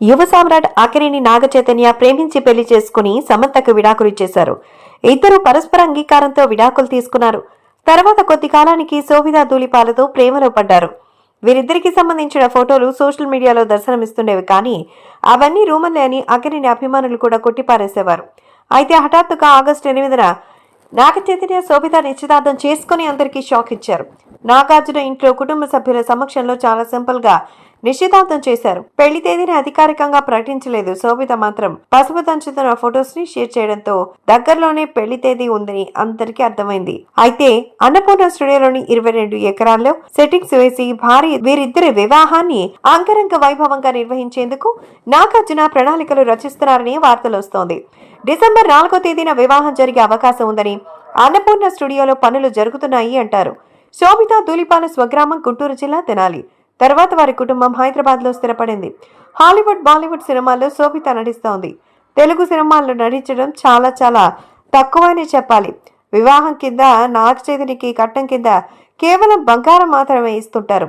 యువ సామ్రాట్ ఆఖరిని నాగచైతన్య ప్రేమించి పెళ్ళి చేసుకుని సమంతకు విడాకులు ఇచ్చేశారు. ఇద్దరు పరస్పర అంగీకారంతో విడాకులు తీసుకున్నారు. తర్వాత కొద్ది కాలానికి సోవిదా ధూళిపాలతో ప్రేమలో పడ్డారు. వీరిద్దరికి సంబంధించిన ఫోటోలు సోషల్ మీడియాలో దర్శనమిస్తుండేవి కానీ అవన్నీ రూమర్లే అని అఖరిని అభిమానులు కూడా కొట్టిపారేసేవారు. అయితే హఠాత్తుగా ఆగస్టు ఎనిమిదిన నాగ చైతన్య శోభిత నిశ్చితార్థం చేసుకుని అందరికీ షాక్ ఇచ్చారు. నాగార్జున ఇంట్లో కుటుంబ సభ్యుల సమక్షంలో చాలా సింపుల్గా నిశ్చితార్థం చేశారు. పెళ్ళి తేదీని అధికారికంగా ప్రకటించలేదు. శోభిత మాత్రం పసుపు దంచుతున్న ఫొటోస్ని షేర్ చేయడంతో దగ్గరలోనే పెళ్ళి తేదీ ఉందని అందరికీ అర్థమైంది. అయితే అన్నపూర్ణ స్టూడియోలోని ఇరవై రెండు ఎకరాల్లో సెట్టింగ్స్ వేసి భారీ వీరిద్దరి వివాహాన్ని అంగరంగ వైభవంగా నిర్వహించేందుకు నాగార్జున ప్రణాళికలు రచిస్తున్నారని వార్తలు వస్తోంది. డిసెంబర్ నాలుగో తేదీన వివాహం జరిగే అవకాశం ఉందని అన్నపూర్ణ స్టూడియోలో పనులు జరుగుతున్నాయి అంటారు. శోభిత ధూళిపాల స్వగ్రామం గుంటూరు జిల్లా తెనాలి. తర్వాత వారి కుటుంబం హైదరాబాద్లో స్థిరపడింది. హాలీవుడ్ బాలీవుడ్ సినిమాల్లో శోభిత నటిస్తోంది. తెలుగు సినిమాల్లో నటించడం చాలా చాలా తక్కువనే చెప్పాలి. వివాహం కింద నాగ చైతన్యకి కట్టం కింద కేవలం బంగారం మాత్రమే ఇస్తుంటారు.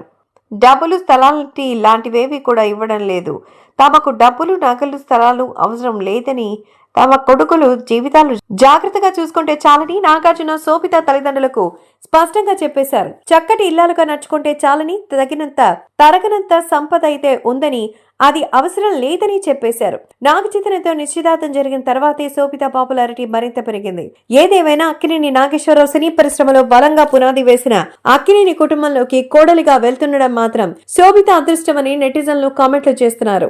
డబ్బులు స్థలాలంటి ఇలాంటివేవి కూడా ఇవ్వడం లేదు. తమకు డబ్బులు నగలు స్థలాలు అవసరం లేదని తమ కొడుకులు జీవితాలు జాగ్రత్తగా చూసుకుంటే చాలని నాగార్జున శోభిత తల్లిదండ్రులకు స్పష్టంగా చెప్పేశారు. చక్కటి ఇల్లాలుగా నడుచుకుంటే చాలని తగినంత తరగనంత సంపద అయితే ఉందని అది అవసరం లేదని చెప్పేశారు. నాగచైతన్యతో నిశ్చితార్థం జరిగిన తర్వాతే శోభిత పాపులారిటీ మరింత పెరిగింది. ఏదేమైనా అక్కినేని నాగేశ్వరరావు సినీ పరిశ్రమలో బలంగా పునాది వేసిన అక్కినేని కుటుంబంలోకి కోడలిగా వెళ్తుండడం మాత్రం శోభిత అదృష్టమని నెటిజన్లు కామెంట్లు చేస్తున్నారు.